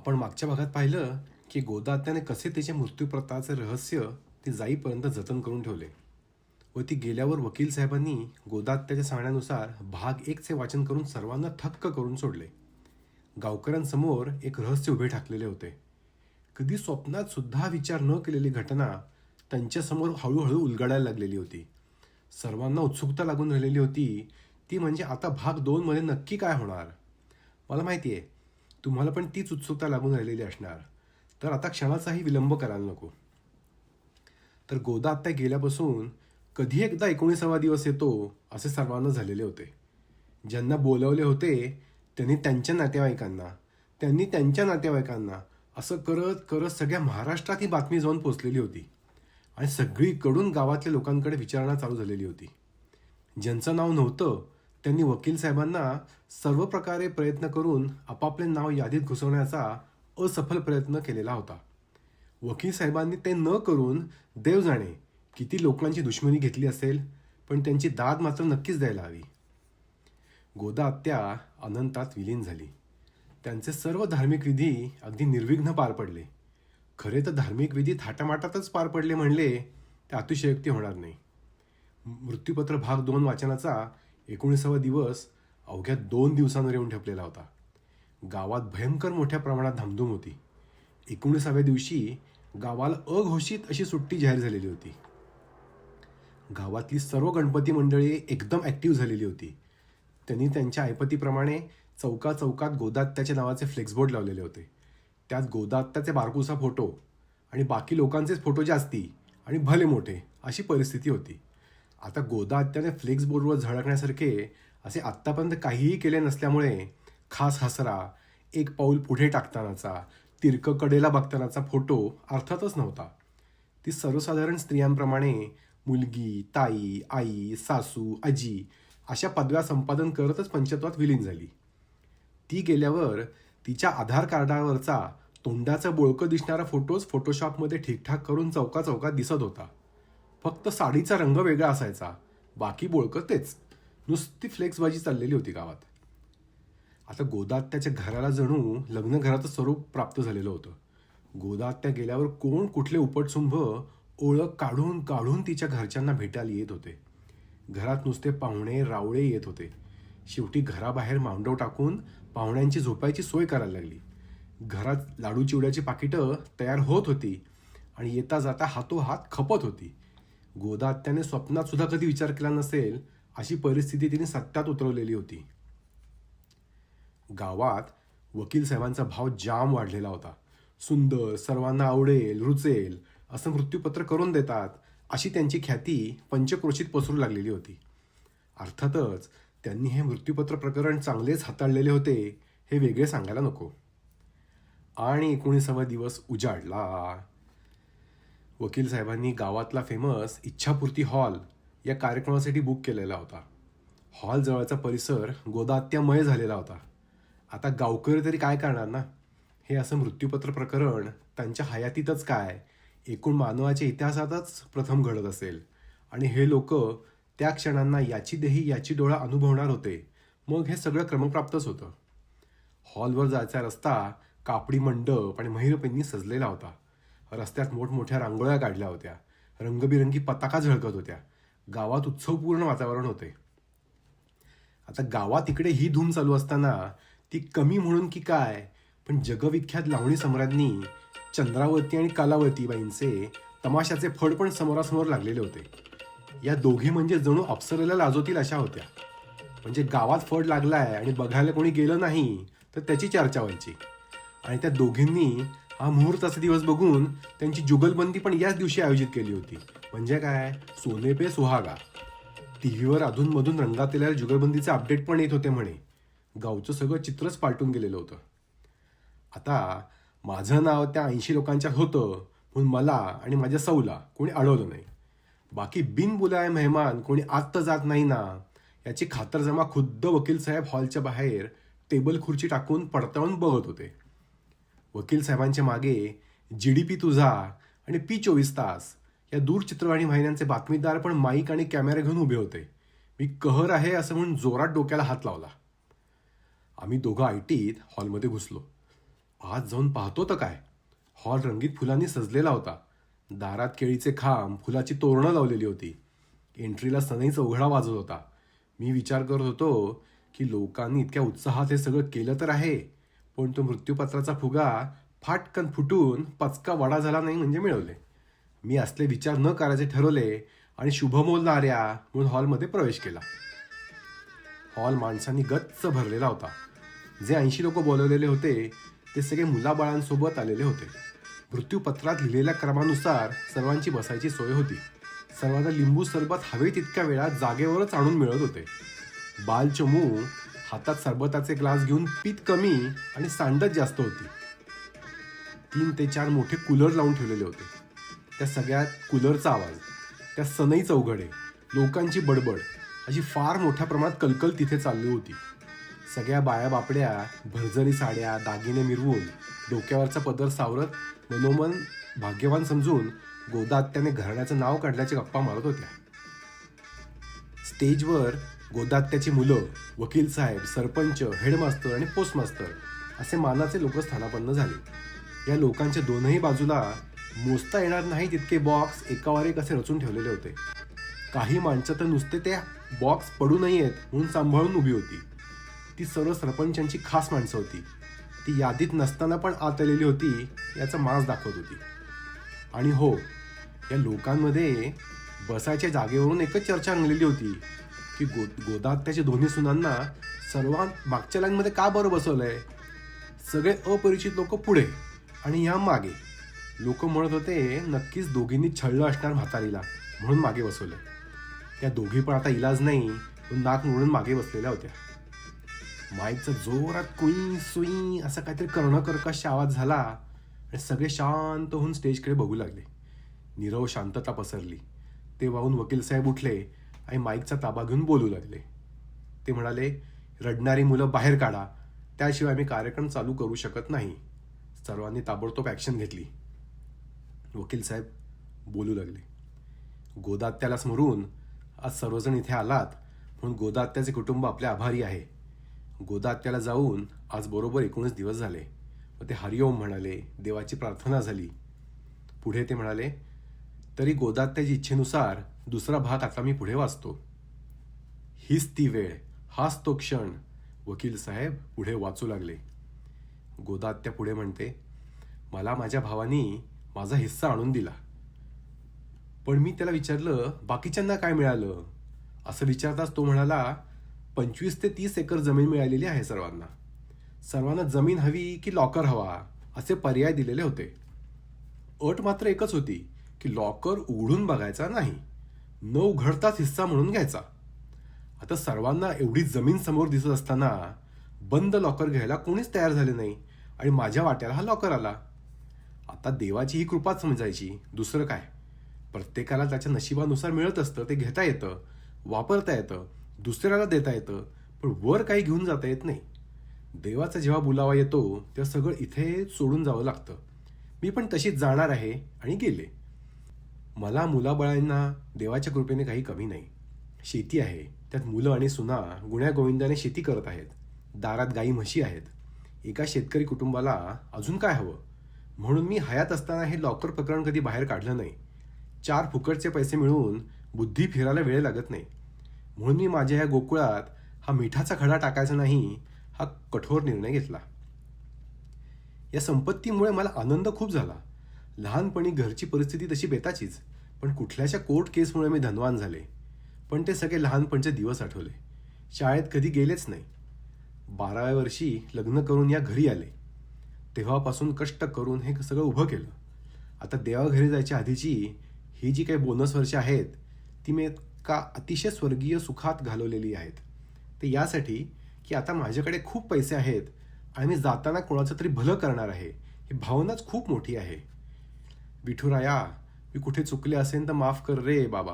आपण मागच्या भागात पाहिलं की गोदात्याने कसे त्याच्या मृत्यूप्रताचे रहस्य ते जाईपर्यंत जतन करून ठेवले व ती गेल्यावर वकील साहेबांनी गोदात्याच्या सांगण्यानुसार भाग एकचे वाचन करून सर्वांना थक्क करून सोडले. गावकऱ्यांसमोर एक रहस्य उभे ठाकलेले होते. कधी स्वप्नात सुद्धा विचार न केलेली घटना त्यांच्यासमोर हळूहळू उलगडायला लागलेली होती. सर्वांना उत्सुकता लागून राहिलेली होती. ती म्हणजे आता भाग दोनमध्ये नक्की काय होणार? मला माहिती आहे तुम्हाला पण तीच उत्सुकता लागून राहिलेली असणार. तर आता क्षणाचाही विलंब करायला नको. तर गोदा आत्ता गेल्यापासून कधी एकदा एकोणीसावा दिवस येतो असे सर्वांना झालेले होते. ज्यांना बोलवले होते त्यांनी त्यांच्या नातेवाईकांना त्यांनी त्यांच्या नातेवाईकांना असं करत करत सगळ्या महाराष्ट्रात ही बातमी जाऊन पोचलेली होती. आणि सगळीकडून गावातल्या लोकांकडे विचारणा चालू झालेली होती. ज्यांचं नाव नव्हतं त्यांनी वकील साहेबांना सर्व प्रकारे प्रयत्न करून आपापले नाव यादीत घुसवण्याचा असफल प्रयत्न केलेला होता. वकील साहेबांनी ते न करून देव जाणे किती लोकांची दुश्मनी घेतली असेल पण त्यांची दाद मात्र नक्कीच द्यायला हवी. गोदा आत्या अनंतात विलीन झाली. त्यांचे सर्व धार्मिक विधी अगदी निर्विघ्न पार पडले. खरे तर धार्मिक विधी थाटामाटातच पार पडले म्हणले ते अतिशयोक्ती होणार नाही. मृत्यूपत्र भाग दोन वाचनाचा एकोणीसावा दिवस अवघ्या दोन दिवसांवर येऊन ठेपलेला होता. गावात भयंकर मोठ्या प्रमाणात धामधूम होती. एकोणीसाव्या दिवशी गावाला अघोषित अशी सुट्टी जाहीर झालेली होती. गावातली सर्व गणपती मंडळी एकदम ॲक्टिव्ह झालेली होती. त्यांनी त्यांच्या ऐपतीप्रमाणे चौका चौकात गोदात्याच्या नावाचे फ्लेक्सबोर्ड लावलेले होते. त्यात गोदात्याचे बारकुसा फोटो आणि बाकी लोकांचेच फोटो जास्ती आणि भले मोठे अशी परिस्थिती होती. आता गोदात्याने फ्लेक्स बोर्डवर झळकण्यासारखे असे आत्तापर्यंत काहीही केले नसल्यामुळे खास हसरा एक पाऊल पुढे टाकतानाचा तिरकं कडेला बघतानाचा फोटो अर्थातच नव्हता. ती सर्वसाधारण स्त्रियांप्रमाणे मुलगी ताई आई सासू आजी अशा पदव्या संपादन करतच पंचत्वात विलीन झाली. ती गेल्यावर तिच्या आधार कार्डावरचा तोंडाचं बोळकं दिसणारा फोटोज फोटोशॉपमध्ये ठीकठाक करून चौका चौकात दिसत होता. फक्त साडीचा रंग वेगळा असायचा. बाकी बोळकं तेच. नुसती फ्लेक्सबाजी चाललेली होती गावात. आता गोदात्याच्या घराला जणू लग्न घराचं स्वरूप प्राप्त झालेलं होतं. गोदात्या गेल्यावर कोण कुठले उपटसुंभ ओळख काढून काढून तिच्या घरच्यांना भेटायला येत होते. घरात नुसते पाहुणे रावळे येत होते. शेवटी घराबाहेर मांडव टाकून पाहुण्यांची झोपायची सोय करायला लागली. घरात लाडू चिवड्याची पाकिटं तयार होत होती आणि येता जाता हातोहात खपत होती. गोदात्याने स्वप्नात सुद्धा कधी विचार केला नसेल अशी परिस्थिती तिने सत्यात उतरवलेली होती. गावात वकील साहेबांचा भाव जाम वाढलेला होता. सुंदर सर्वांना आवडेल रुचेल असं मृत्यूपत्र करून देतात अशी त्यांची ख्याती पंचक्रोशीत पसरू लागलेली होती. अर्थातच त्यांनी हे मृत्यूपत्र प्रकरण चांगलेच हाताळलेले होते हे वेगळे सांगायला नको. आणि एकोणीसावा दिवस उजाडला. वकील साहेबांनी गावातला फेमस इच्छापूर्ती हॉल या कार्यक्रमासाठी बुक केलेला होता. हॉलजवळचा परिसर गोदात्यामय झालेला होता. आता गावकरी तरी काय करणार ना? हे असं मृत्यूपत्र प्रकरण त्यांच्या हयातीतच काय? एकूण मानवाच्या इतिहासातच प्रथम घडत असेल. आणि हे लोक त्या क्षणांना याची देही याची डोळा अनुभवणार होते. मग हे सगळं क्रमप्राप्तच होतं. हॉलवर जायचा रस्ता कापडी मंडप आणि महिरपींनी सजलेला होता. रस्त्यात मोठमोठ्या रांगोळ्या काढल्या होत्या. रंगबिरंगी पताका झळकत होत्या. गावात उत्सवपूर्ण वातावरण होते. आता गावात इकडे ही धूम चालू असताना ती कमी म्हणून की काय? पण जगविख्यात लावणी सम्राज्ञी चंद्रावती आणि कालावती बाईंचे तमाशाचे फड पण समोरासमोर लागलेले होते. या दोघी म्हणजे जणू अप्सरेला लाजवतील अशा होत्या. म्हणजे गावात फड लागलाय आणि बघायला कोणी गेलं नाही तर त्याची चर्चा व्हायची. आणि त्या दोघींनी हा मुहूर्ताचा दिवस बघून त्यांची जुगलबंदी पण याच दिवशी आयोजित केली होती. म्हणजे काय? सोने पे सुहागा. टीव्हीवर अधूनमधून रंगातलेल्या जुगलबंदीचे अपडेट पण येत होते म्हणे. गावचं सगळं चित्रच पालटून गेलेलं होतं. आता माझं नाव त्या ऐंशी लोकांच्यात होतं म्हणून मला आणि माझ्या सौला कोणी अडवलं नाही. बाकी बिनबुलाय मेहमान कोणी आत जात नाही ना. याची खातरजमा खुद्द वकील साहेब हॉलच्या बाहेर टेबल खुर्ची टाकून पडताळून बघत होते. वकील साहेबांच्या मागे जी डी पी तुझा आणि पी चोवीस तास या दूरचित्रवाणी वाहिन्यांचे बातमीदार पण माईक आणि कॅमेरा घेऊन उभे होते. मी कहर आहे असं म्हणून जोरात डोक्याला हात लावला. आम्ही दोघं आय टीत हॉलमध्ये घुसलो. आज जाऊन पाहतो तर काय? हॉल रंगीत फुलांनी सजलेला होता. दारात केळीचे खांब फुलाची तोरणं लावलेली होती. एंट्रीला सनई चौघडा वाजत होता. मी विचार करत होतो की लोकांनी इतक्या उत्साहात हे सगळं केलं तर आहे? पण तो मृत्यूपत्राचा फुगा फाटकन फुटून पचका वडा झाला नाही म्हणजे मिळवले. मी असले विचार न करायचे ठरवले आणि शुभमोलदार्या म्हणून हॉलमध्ये प्रवेश केला. हॉल माणसांनी गच्च भरलेला होता. जे ऐंशी लोक बोलवलेले होते ते सगळे मुलाबाळांसोबत आलेले होते. मृत्यूपत्रात लिहिलेल्या क्रमानुसार सर्वांची बसायची सोय होती. सर्वांना लिंबू सरबत हवे तितक्या वेळात जागेवरच आणून मिळत होते. बालचमू हातात सरबताचे ग्लास घेऊन पीत कमी आणि सांडत जास्त होती. तीन ते चार मोठे कूलर लावून ठेवलेले होते. त्या सगळ्यात कूलरचा आवाज त्या सनई चौघडे लोकांची बडबड अशी फार मोठ्या प्रमाणात कलकल तिथे चालली होती. सगळ्या बाया बापड्या भरजरी साड्या दागिने मिरवून डोक्यावरचा पदर सावरत मनोमन भाग्यवान समजून गोदात्याने घराण्याचं नाव काढल्याच्या गप्पा मारत होत्या. स्टेजवर गोदात्याची मुलं वकील साहेब सरपंच हेडमास्तर आणि पोस्टमास्तर असे मानाचे लोक स्थानापन्न झाले. या लोकांच्या दोनही बाजूला मोजता येणार नाही तितके बॉक्स एकावर एक असे रचून ठेवलेले होते. काही माणसं तर नुसते ते बॉक्स पडू नयेत म्हणून सांभाळून उभी होती. ती सर्व सरपंचांची खास माणसं होती. ती यादीत नसताना पण आत आलेली होती याचा मास दाखवत होती. आणि हो या लोकांमध्ये बसायच्या जागेवरून एकच चर्चा रंगलेली होती. की गो गोदात्याच्या दोन्ही सुनांना सर्वांत मागच्या लाईनमध्ये का बरं बसवलंय? सगळे अपरिचित लोक पुढे आणि या मागे. लोक म्हणत होते नक्कीच दोघींनी छळलं असणार म्हातारीला म्हणून मागे बसवलं त्या दोघी पण आता इलाज नाही पण नाक मोडून मागे बसलेल्या होत्या. माईकचा जोरात कुई सुई असा काहीतरी कर्णकर्कश आवाज झाला आणि सगळे शांत होऊन स्टेजकडे बघू लागले. नीरव शांतता पसरली. ते वाहून वकील साहेब उठले. आणि माईकचा ताबा घेऊन बोलू लागले. ते म्हणाले रडणारी मुलं बाहेर काढा. त्याशिवाय आम्ही कार्यक्रम चालू करू शकत नाही. सर्वांनी ताबडतोब ॲक्शन घेतली. वकील साहेब बोलू लागले. गोदात्याला स्मरून आज सर्वजण इथे आलात म्हणून गोदात्याचे कुटुंब आपले आभारी आहे. गोदात्याला जाऊन आज बरोबर एकोणीस दिवस झाले. व ते हरिओम म्हणाले देवाची प्रार्थना झाली. पुढे ते म्हणाले तरी गोदात्याच्या इच्छेनुसार दुसरा भाग आता मी पुढे वाचतो. हीच ती वेळ हाच तो क्षण वकील साहेब पुढे वाचू लागले. गोदात्या पुढे म्हणते मला माझ्या भावानी माझा हिस्सा आणून दिला. पण मी त्याला विचारलं बाकीच्यांना काय मिळालं? असं विचारताच तो म्हणाला पंचवीस ते तीस एकर जमीन मिळालेली आहे सर्वांना. सर्वांना जमीन हवी की लॉकर हवा असे पर्याय दिलेले होते. अट मात्र एकच होती की लॉकर उघडून बघायचा नाही. न उघडताच हिस्सा म्हणून घ्यायचा. आता सर्वांना एवढी जमीन समोर दिसत असताना बंद लॉकर घ्यायला कोणीच तयार झाले नाही आणि माझ्या वाट्याला हा लॉकर आला. आता देवाची ही कृपाच समजायची. दुसरं काय? प्रत्येकाला त्याच्या नशिबानुसार मिळत असतं ते घेता येतं वापरता येतं दुसऱ्याला देता येतं पण वर काही घेऊन जाता येत नाही. देवाचा जेव्हा बुलावा येतो तेव्हा सगळं इथे सोडून जावं लागतं. मी पण तशीच जाणार आहे आणि गेले. मला मुलाबाळांना देवाच्या कृपेने काही कमी नाही. शेती आहे. त्यात मुलं आणि सुना गुण्यागोविंदाने शेती करत आहेत. दारात गाई म्हशी आहेत. एका शेतकरी कुटुंबाला अजून काय हवं? म्हणून मी हयात असताना हे लॉकर प्रकरण कधी बाहेर काढलं नाही. चार फुकटचे पैसे मिळवून बुद्धी फिरायला वेळ लागत नाही. म्हणून मी माझ्या या गोकुळात हा मिठाचा खडा टाकायचा नाही हा कठोर निर्णय घेतला. या संपत्तीमुळे मला आनंद खूप झाला. लहानपणी घरची परिस्थिती तशी बेताचीच. पण कुठल्याशा कोर्ट केसमुळे मी धनवान झाले. पण ते सगळे लहानपणचे दिवस आठवले. शाळेत कधी गेलेच नाही. बाराव्या वर्षी लग्न करून या घरी आले. तेव्हापासून कष्ट करून हे सगळं उभं केलं. आता देवाघरी जायच्या आधीची ही जी काही बोनस वर्ष आहेत ती मी का अतिशय स्वर्गीय सुखात घालवलेली आहेत. ते यासाठी की आता माझ्याकडे खूप पैसे आहेत आणि मी जाताना कोणाचं तरी भलं करणार आहे ही भावनाच खूप मोठी आहे. विठुराया मी कुठे चुकले असेल तर माफ कर रे बाबा.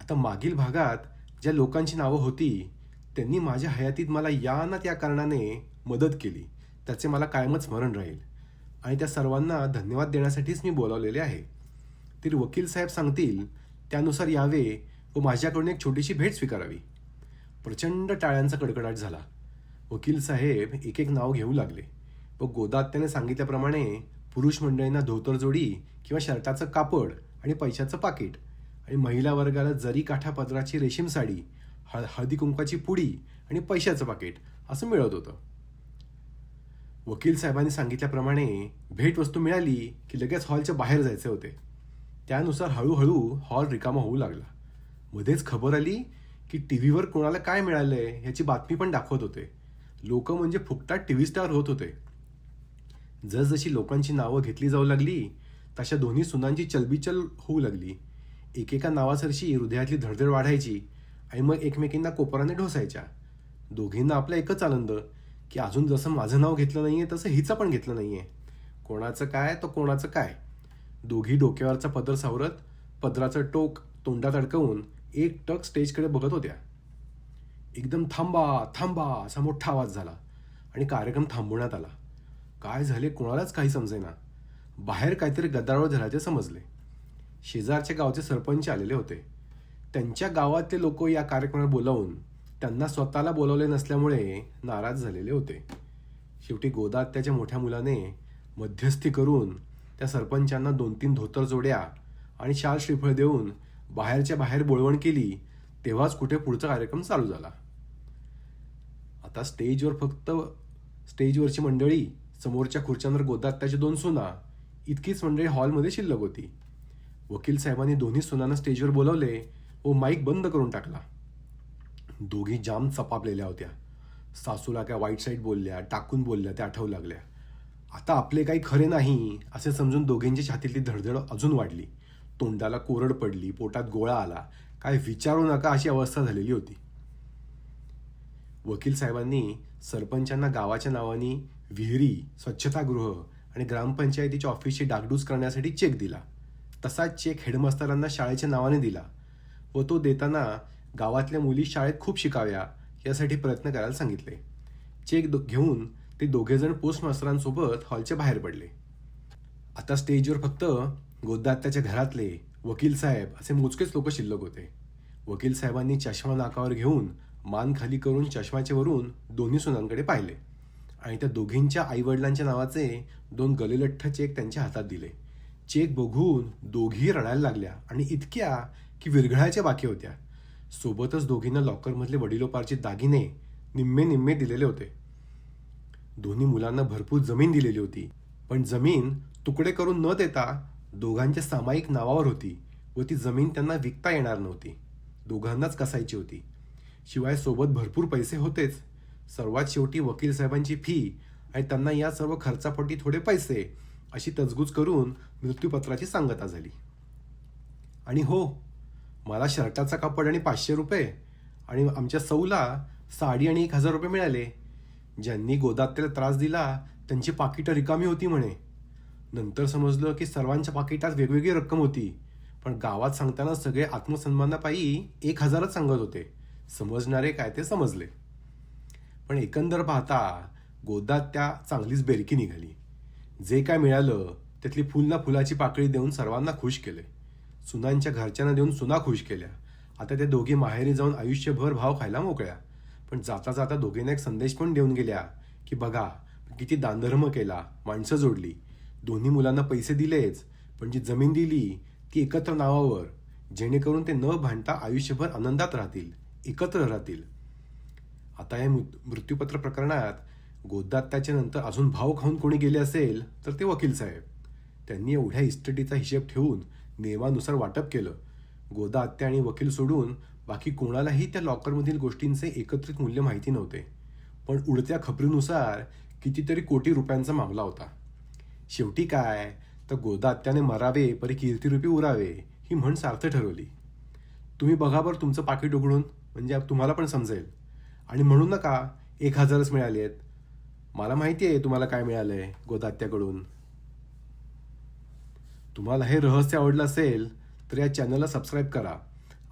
आता मागील भागात ज्या लोकांची नावं होती त्यांनी माझ्या हयातीत मला या ना त्या कारणाने मदत केली. त्याचे मला कायमच स्मरण राहील. आणि त्या सर्वांना धन्यवाद देण्यासाठीच मी बोलावलेले आहे. ते वकील साहेब सांगतील त्यानुसार यावे व माझ्याकडून एक छोटीशी भेट स्वीकारावी. प्रचंड टाळ्यांचा कडकडाट झाला. वकील साहेब एक एक नाव घेऊ लागले व गोदात्याने सांगितल्याप्रमाणे पुरुष मंडळींना धोतरजोडी किंवा शर्टाचं कापड आणि पैशाचं पाकिट. आणि महिला वर्गाला जरी काठा पदराची रेशीम साडी हळ हळदी कुंकाची पुडी आणि पैशाचं पाकिट असं मिळत होतं. वकील साहेबांनी सांगितल्याप्रमाणे भेटवस्तू मिळाली की लगेच हॉलच्या बाहेर जायचे होते. त्यानुसार हळूहळू हॉल रिकामा होऊ लागला. मध्येच खबर आली की टी व्हीवर कोणाला काय मिळालं आहे याची बातमी पण दाखवत होते. लोक म्हणजे फुकटात टी व्ही स्टार होत होते. जसजशी लोकांची नावं घेतली जाऊ लागली तशा दोन्ही सुनांची चलबिचल होऊ लागली. एकेका नावासरशी हृदयातली धडधड वाढायची आणि मग एकमेकींना कोपराने ढोसायच्या. दोघींना आपला एकच आनंद की अजून जसं माझं नाव घेतलं नाही आहे तसं हिचं पण घेतलं नाही आहे कोणाचं काय तर कोणाचं काय? दोघी डोक्यावरचा पदर सावरत पदराचं टोक तोंडात अडकवून एक टक स्टेजकडे बघत होत्या. एकदम थांबा थांबा असा मोठा आवाज झाला आणि कार्यक्रम थांबवण्यात आला. काय झाले कोणालाच काही समजेना. बाहेर काहीतरी गदारोळ झाल्याचे समजले. शेजारच्या गावचे सरपंच आलेले होते. त्यांच्या गावातले लोक या कार्यक्रमाला बोलावून त्यांना स्वतःला बोलावले नसल्यामुळे नाराज झालेले होते. शेवटी गोदात्याच्या मोठ्या मुलाने मध्यस्थी करून त्या सरपंचांना दोन तीन धोतर जोड्या आणि शाल श्रीफळ देऊन बाहेरच्या बाहेर बोळवण केली तेव्हाच कुठे पुढचा कार्यक्रम चालू झाला. आता स्टेजवर फक्त स्टेजवरची मंडळी समोरच्या खुर्च्यांवर त्याचे दोन सुना. इतकीच मंडळी हॉलमध्ये शिल्लक होती. वकील साहेबांनी दोन्ही सुनांना स्टेजवर बोलवले व माईक बंद करून टाकला. दोघी जाम चपापलेल्या होत्या. सासूला काय वाईट साईड बोलल्या टाकून बोलल्या त्या आठवू लागल्या. आता आपले काही खरे नाही असे समजून दोघींच्या छातीतली धडधड अजून वाढली. तोंडाला कोरड पडली पोटात गोळा आला. काय विचारू नका अशी अवस्था झालेली होती. वकील साहेबांनी सरपंचांना गावाच्या नावाने विहिरी स्वच्छतागृह आणि ग्रामपंचायतीच्या ऑफिसची डागडूज करण्यासाठी चेक दिला. तसाच चेक हेडमास्तरांना शाळेच्या नावाने दिला व तो देताना गावातल्या मुली शाळेत खूप शिकाव्या यासाठी प्रयत्न करायला सांगितले. चेक दो- घेऊन ते दोघेजण पोस्टमास्तरांसोबत हॉलच्या बाहेर पडले. आता स्टेजवर फक्त गोदात्याच्या घरातले वकील साहेब असे मोजकेच लोक शिल्लक होते. वकील साहेबांनी चष्मा नाकावर घेऊन मान खाली करून चष्माच्या वरून दोन्ही सुनांकडे पाहिले. आणि त्या दोघींच्या आईवडिलांच्या नावाचे दोन गलेलठ्ठ चेक त्यांच्या हातात दिले. चेक बघून दोघी रडायला लागल्या आणि इतक्या की विरघळायच्या बाकी होत्या. सोबतच दोघींना लॉकरमधले वडिलोपारचे दागिने निम्मे निम्मे दिलेले होते. दोन्ही मुलांना भरपूर जमीन दिलेली होती पण जमीन तुकडे करून न देता दोघांच्या सामायिक नावावर होती व ती जमीन त्यांना विकता येणार नव्हती. दोघांनाच कसायची होती. शिवाय सोबत भरपूर पैसे होतेच सर्वात शेवटी वकील साहेबांची फी आणि त्यांना या सर्व खर्चापोटी थोडे पैसे अशी तजगूज करून मृत्यूपत्राची सांगता झाली. आणि हो मला शर्टाचा कापड आणि पाचशे रुपये आणि आमच्या सौला साडी आणि एक हजार रुपये मिळाले. ज्यांनी गोदात्याला त्रास दिला त्यांची पाकिटं रिकामी होती म्हणे. नंतर समजलं की सर्वांच्या पाकिटात वेगवेगळी रक्कम होती पण गावात सांगताना सगळे आत्मसन्मानापायी एक हजारच सांगत होते. समजणारे काय ते समजले. पण एकंदर पाहता गोदात त्या चांगलीच बेरकी निघाली. जे काय मिळालं त्यातली फुल ना फुलाची पाकळी देऊन सर्वांना खुश केले. सुनांच्या घरच्यांना देऊन सुना खुश केल्या. आता त्या दोघी माहेरी जाऊन आयुष्यभर भाव खायला मोकळ्या. पण जाता जाता दोघींना एक संदेश पण देऊन गेल्या की बघा किती दानधर्म केला माणसं जोडली. दोन्ही मुलांना पैसे दिलेच पण जी जमीन दिली ती एकत्र नावावर जेणेकरून ते न भांडता आयुष्यभर आनंदात राहतील एकत्र राहतील. आता या मृ- मृत्यूपत्र प्रकरणात गोदात्याच्यानंतर अजून भाव खाऊन कोणी गेले असेल तर ते वकील साहेब. त्यांनी एवढ्या इस्टेटीचा हिशेब ठेवून नियमानुसार वाटप केलं. गोदा आत्या आणि वकील सोडून बाकी कोणालाही त्या लॉकरमधील गोष्टींचे एकत्रित मूल्य माहिती नव्हते. पण उडत्या खबरीनुसार कितीतरी कोटी रुपयांचा मामला होता. शेवटी काय? तर गोदा आत्याने मरावे परी कीर्तिरूपी उरावे ही म्हण सार्थ ठरवली. तुम्ही बघा बरं तुमचं पाकिट उघडून म्हणजे तुम्हाला पण समजेल. आणि म्हणू नका एक हजारच मिळाले आहेत. मला माहिती आहे तुम्हाला काय मिळालं आहे गोदात्याकडून. तुम्हाला हे रहस्य आवडलं असेल तर या चॅनलला सबस्क्राईब करा.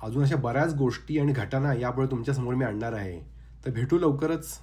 अजून अशा बऱ्याच गोष्टी आणि घटना यापुढे तुमच्यासमोर मी आणणार आहे. तर भेटू लवकरच.